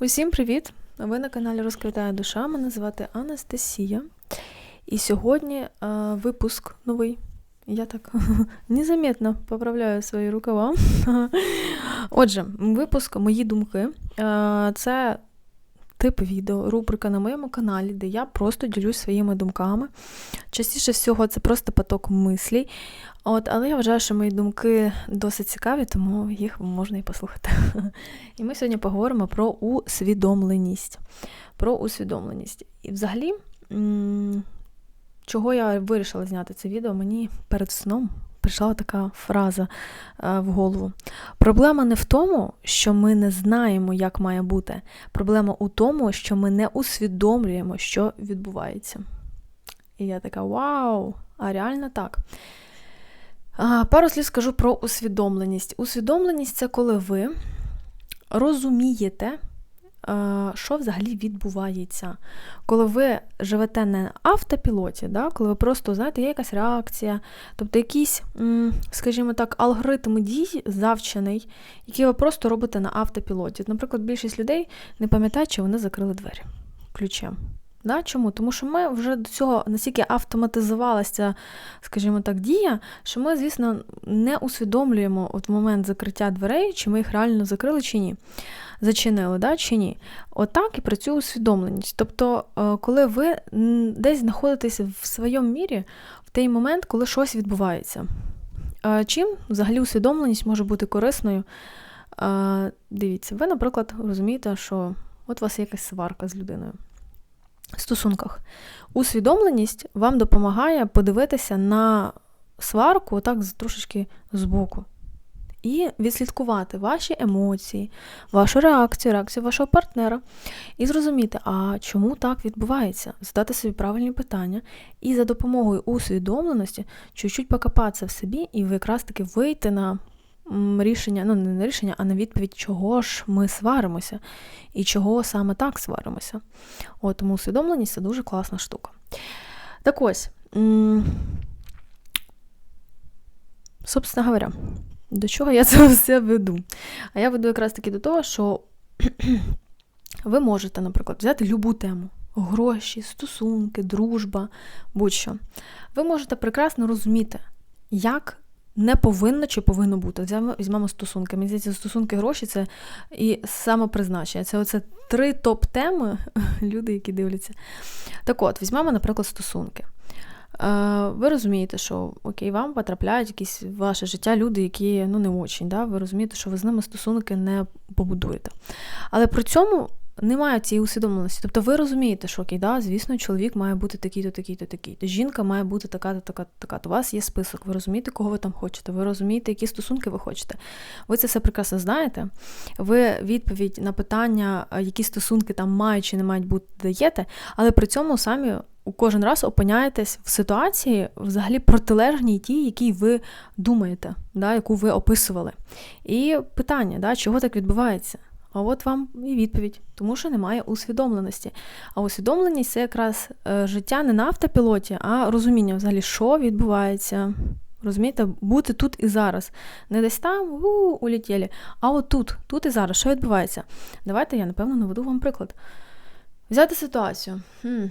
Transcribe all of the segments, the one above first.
Усім привіт! Ви на каналі Розквітає душа. Мене звати Анастасія. І сьогодні е, випуск новий. Я так незаметно поправляю свої рукава. Отже, випуск Мої думки. Е, це тип відео, рубрика на моєму каналі, де я просто ділюсь своїми думками. Частіше всього, це просто поток мислій. От, Але я вважаю, що мої думки досить цікаві, тому їх можна і послухати. І ми сьогодні поговоримо про усвідомленість. Про усвідомленість. І взагалі, чого я вирішила зняти це відео, мені перед сном прийшла така фраза е, в голову. Проблема не в тому, що ми не знаємо, як має бути. Проблема у тому, що ми не усвідомлюємо, що відбувається. І я така: вау! А реально так. Пару слів скажу про усвідомленість. Усвідомленість це коли ви розумієте, що взагалі відбувається. Коли ви живете не на автопілоті, да, коли ви просто, знаєте, є якась реакція, тобто якийсь, скажімо так, алгоритм дій завчений, який ви просто робите на автопілоті. Наприклад, більшість людей не пам'ятають, чи вони закрили двері ключем. Да? Чому? Тому що ми вже до цього настільки автоматизувалася, скажімо так, дія, що ми, звісно, не усвідомлюємо от момент закриття дверей, чи ми їх реально закрили, чи ні. Зачинили, да, чи ні. Отак От і працює усвідомленість. Тобто, е, коли ви десь знаходитеся в своєму мірі в той момент, коли щось відбувається. Е, чим взагалі усвідомленість може бути корисною? Е, дивіться, ви, наприклад, розумієте, що от у вас є якась сварка з людиною стосунках. Усвідомленість вам допомагає подивитися на сварку отак трошечки збоку. І відслідкувати ваші емоції, вашу реакцію, реакцію вашого партнера, і зрозуміти, а чому так відбувається, задати собі правильні питання, і за допомогою усвідомленості чуть-чуть покопатися в собі, і якраз таки вийти на рішення, ну не рішення, а на відповідь, чого ж ми сваримося, і чого саме так сваримося. От, Тому усвідомленість це дуже класна штука. Так ось, собственно говоря, до чого я це все веду? А я веду якраз таки до того, що ви можете, наприклад, взяти любу тему. Гроші, стосунки, дружба, будь-що. Ви можете прекрасно розуміти, як не повинно чи повинно бути. Візьмемо стосунки. Мені здається, стосунки гроші це і самопризначення. Це оце три топ-теми, люди, які дивляться. Так от, візьмемо, наприклад, стосунки. Е, ви розумієте, що окей, вам потрапляють якісь в ваше життя люди, які ну не очень. Да? Ви розумієте, що ви з ними стосунки не побудуєте. Але при цьому немає цієї усвідомленості. Тобто ви розумієте, що окей, да, звісно, чоловік має бути такий-то, такий-то, такий-то. Жінка має бути така-то, така-то, така-то. У вас є список, ви розумієте, кого ви там хочете, ви розумієте, які стосунки ви хочете. Ви це все прекрасно знаєте. Ви відповідь на питання, які стосунки там мають чи не мають бути, даєте, але при цьому самі. У кожен раз опиняєтесь в ситуації взагалі протилежній тій, якій ви думаєте, да, яку ви описували. І питання, да, чого так відбувається? А от вам і відповідь, тому що немає усвідомленості. А усвідомленість це якраз е, життя не на автопілоті, а розуміння взагалі, що відбувається. Розумієте, бути тут і зараз. Не десь там у, улетіли, а от тут, тут і зараз, що відбувається? Давайте я, напевно, наведу вам приклад. Взяти ситуацію. Хм.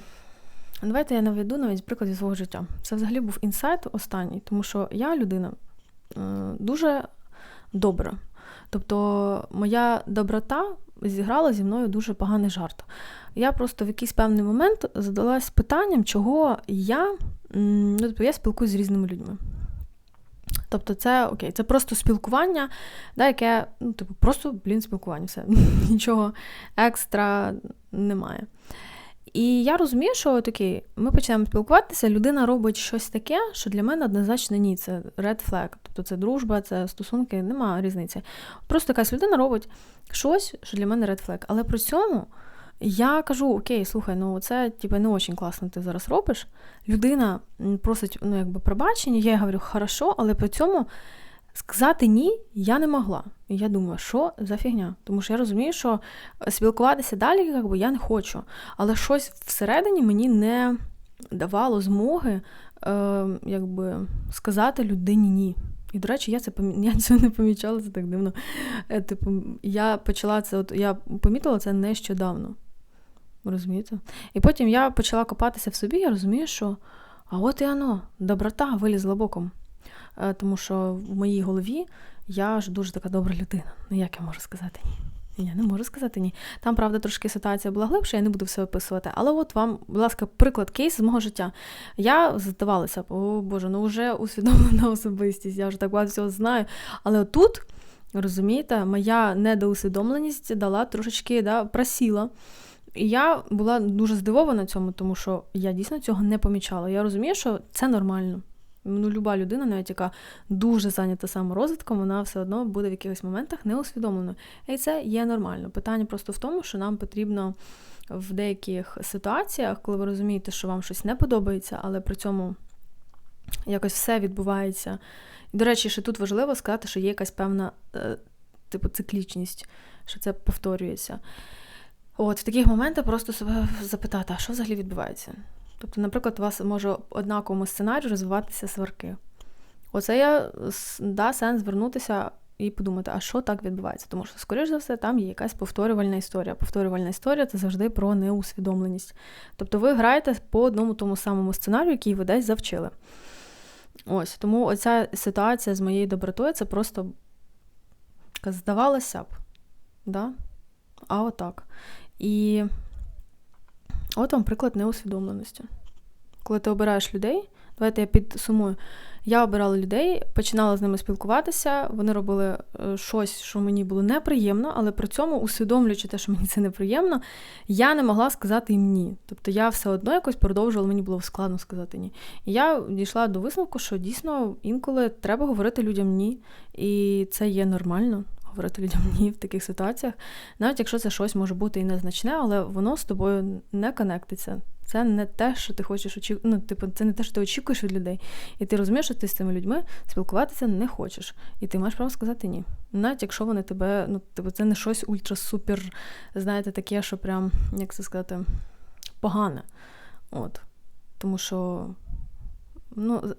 Давайте я наведу навіть приклад зі свого життя. Це взагалі був інсайт останній, тому що я людина е, дуже добра. Тобто моя доброта зіграла зі мною дуже поганий жарт. Я просто в якийсь певний момент задалась питанням, чого я ну, тобто я спілкуюся з різними людьми. Тобто, це окей, це просто спілкування, да, яке, ну, типу, просто, блін, спілкування, все. Нічого екстра немає. І я розумію, що такий, ми починаємо спілкуватися, людина робить щось таке, що для мене однозначно ні, це red flag. Тобто це дружба, це стосунки, немає різниці. Просто якась людина робить щось, що для мене red flag. Але при цьому я кажу: Окей, слухай, ну це типу, не дуже класно ти зараз робиш. Людина просить ну, якби пробачення, я говорю, хорошо, але при цьому. Сказати ні я не могла. І я думаю, що за фігня? Тому що я розумію, що спілкуватися далі якби, я не хочу. Але щось всередині мені не давало змоги е, якби, сказати людині ні. І, до речі, я це я цього не помічала, це так дивно. Е, типу, я почала це, от я помітила це нещодавно. Розумієте? І потім я почала копатися в собі, я розумію, що а от і оно, доброта вилізла боком. Е, тому що в моїй голові я ж дуже така добра людина. Ну, як я можу сказати ні? Я не можу сказати ні. Там, правда, трошки ситуація була глибша, я не буду все описувати. Але от вам, будь ласка, приклад кейс з мого життя. Я здавалася, о Боже, ну вже усвідомлена особистість, я вже так багато всього знаю. Але тут, розумієте, моя недоусвідомленість дала трошечки да, просіла. І я була дуже здивована цьому, тому що я дійсно цього не помічала. Я розумію, що це нормально. Ну, люба людина, навіть яка дуже зайнята саморозвитком, вона все одно буде в якихось моментах неусвідомленою. І це є нормально. Питання просто в тому, що нам потрібно в деяких ситуаціях, коли ви розумієте, що вам щось не подобається, але при цьому якось все відбувається. І, до речі, ще тут важливо сказати, що є якась певна е, типу циклічність, що це повторюється. От, в таких моментах просто себе запитати, а що взагалі відбувається? Тобто, наприклад, у вас може однаковому сценарію розвиватися сварки. Оце я да, сенс звернутися і подумати, а що так відбувається? Тому що, скоріш за все, там є якась повторювальна історія. Повторювальна історія це завжди про неусвідомленість. Тобто ви граєте по одному тому самому сценарію, який ви десь завчили. Ось, тому оця ситуація з моєю добротою це просто здавалося б. Да? А отак. І от вам приклад неусвідомленості. Коли ти обираєш людей, давайте я підсумую. Я обирала людей, починала з ними спілкуватися, вони робили е, щось, що мені було неприємно, але при цьому, усвідомлюючи те, що мені це неприємно, я не могла сказати їм ні. Тобто я все одно якось продовжувала, мені було складно сказати ні. І я дійшла до висновку, що дійсно інколи треба говорити людям ні, і це є нормально говорити людям ні в таких ситуаціях, навіть якщо це щось може бути і незначне, але воно з тобою не конектиться. Це не те, що ти хочеш очікувати. Ну, типу, це не те, що ти очікуєш від людей. І ти розумієш, що ти з цими людьми спілкуватися не хочеш. І ти маєш право сказати ні. Навіть якщо вони тебе, ну, типу, це не щось ультра-супер, знаєте, таке, що прям, як це сказати, погане. От. Тому що Ну,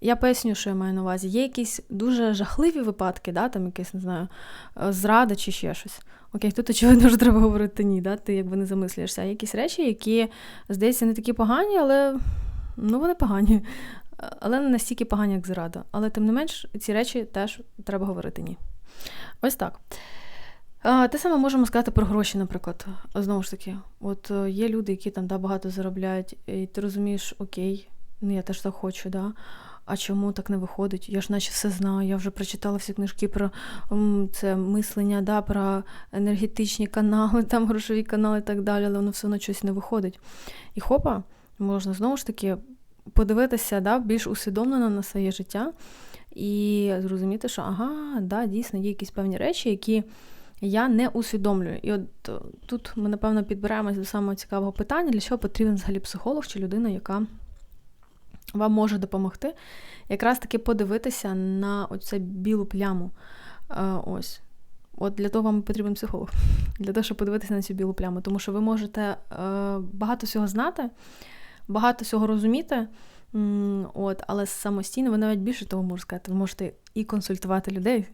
Я поясню, що я маю на увазі. Є якісь дуже жахливі випадки, да, там якесь, не знаю, е, зрада чи ще щось. Окей, тут, очевидно, вже треба говорити ні, да, ти якби не замислюєшся. А якісь речі, які, здається, не такі погані, але ну, вони погані. Але не настільки погані, як зрада. Але тим не менш, ці речі теж треба говорити ні. Ось так. Те саме можемо сказати про гроші, наприклад. Знову ж таки, от е, є люди, які там да, багато заробляють, і ти розумієш, окей, ну я теж так хочу, да. А чому так не виходить? Я ж наче все знаю. Я вже прочитала всі книжки про це мислення, да, про енергетичні канали, там грошові канали і так далі, але воно все одно щось не виходить. І хопа, можна знову ж таки подивитися да, більш усвідомлено на своє життя і зрозуміти, що ага, да, дійсно є якісь певні речі, які я не усвідомлюю. І от тут ми, напевно, підбираємось до самого цікавого питання, для чого потрібен взагалі психолог чи людина, яка вам може допомогти якраз таки подивитися на оцю білу пляму. Е, ось. От для того вам потрібен психолог, для того, щоб подивитися на цю білу пляму. Тому що ви можете е, багато всього знати, багато всього розуміти, от, але самостійно ви навіть більше того можете сказати, ви можете і консультувати людей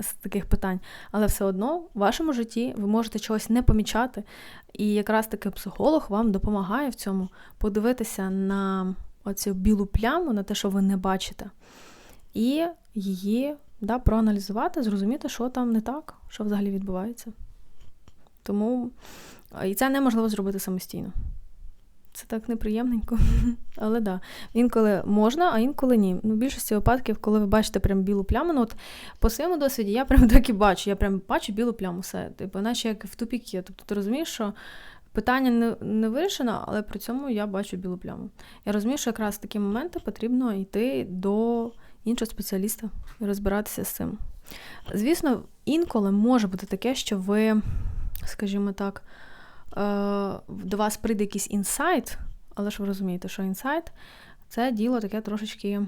з таких питань, але все одно в вашому житті ви можете чогось не помічати. І якраз таки психолог вам допомагає в цьому подивитися на оцю білу пляму на те, що ви не бачите, і її да, проаналізувати, зрозуміти, що там не так, що взагалі відбувається. Тому і це неможливо зробити самостійно. Це так неприємненько. Але да, інколи можна, а інколи ні. Ну, В більшості випадків, коли ви бачите прям білу пляму, ну от по своєму досвіді я прям так і бачу. Я прям бачу білу пляму, все. Типу, наче як в тупіки. Тобто ти розумієш, що Питання не не вирішено, але при цьому я бачу білу пляму. Я розумію, що якраз в такі моменти потрібно йти до іншого спеціаліста і розбиратися з цим. Звісно, інколи може бути таке, що ви, скажімо так, е, до вас прийде якийсь інсайт, але ж ви розумієте, що інсайт це діло таке трошечки,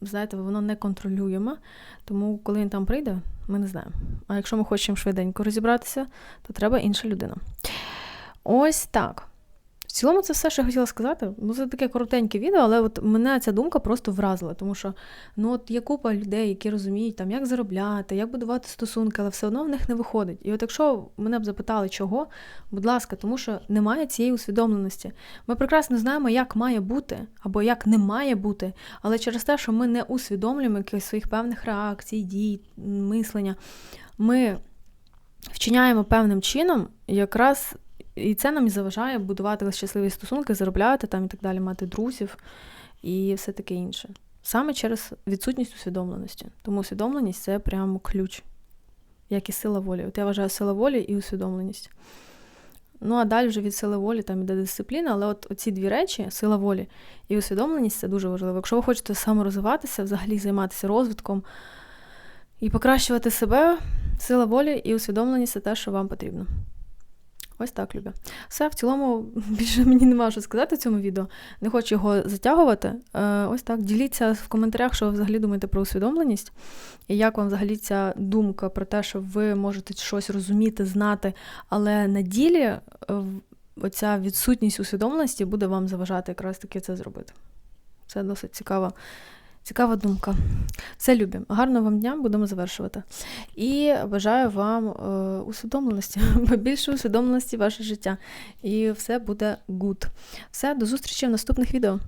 знаєте, воно не контролюємо. Тому, коли він там прийде, ми не знаємо. А якщо ми хочемо швиденько розібратися, то треба інша людина. Ось так. В цілому це все, що я хотіла сказати. Ну, це таке коротеньке відео, але от мене ця думка просто вразила, тому що ну от є купа людей, які розуміють, там, як заробляти, як будувати стосунки, але все одно в них не виходить. І от якщо мене б запитали, чого, будь ласка, тому що немає цієї усвідомленості. Ми прекрасно знаємо, як має бути або як не має бути, але через те, що ми не усвідомлюємо якихось своїх певних реакцій, дій, мислення, ми вчиняємо певним чином, якраз і це нам і заважає будувати щасливі стосунки, заробляти там і так далі, мати друзів і все таке інше. Саме через відсутність усвідомленості. Тому усвідомленість це прямо ключ, як і сила волі. От я вважаю сила волі і усвідомленість. Ну, а далі вже від сили волі там іде дисципліна, але от ці дві речі, сила волі і усвідомленість це дуже важливо. Якщо ви хочете саморозвиватися, взагалі займатися розвитком і покращувати себе, сила волі і усвідомленість це те, що вам потрібно. Ось так, Любя. Все, в цілому, більше мені нема що сказати в цьому відео. Не хочу його затягувати. Е, Ось так. Діліться в коментарях, що ви взагалі думаєте про усвідомленість, і як вам взагалі ця думка про те, що ви можете щось розуміти, знати, але на ділі е, оця відсутність усвідомленості буде вам заважати якраз таки це зробити. Це досить цікава. Цікава думка. Все любі. Гарного вам дня, будемо завершувати. І бажаю вам е, усвідомленості, більше усвідомленості ваше життя. І все буде гуд. Все, до зустрічі в наступних відео.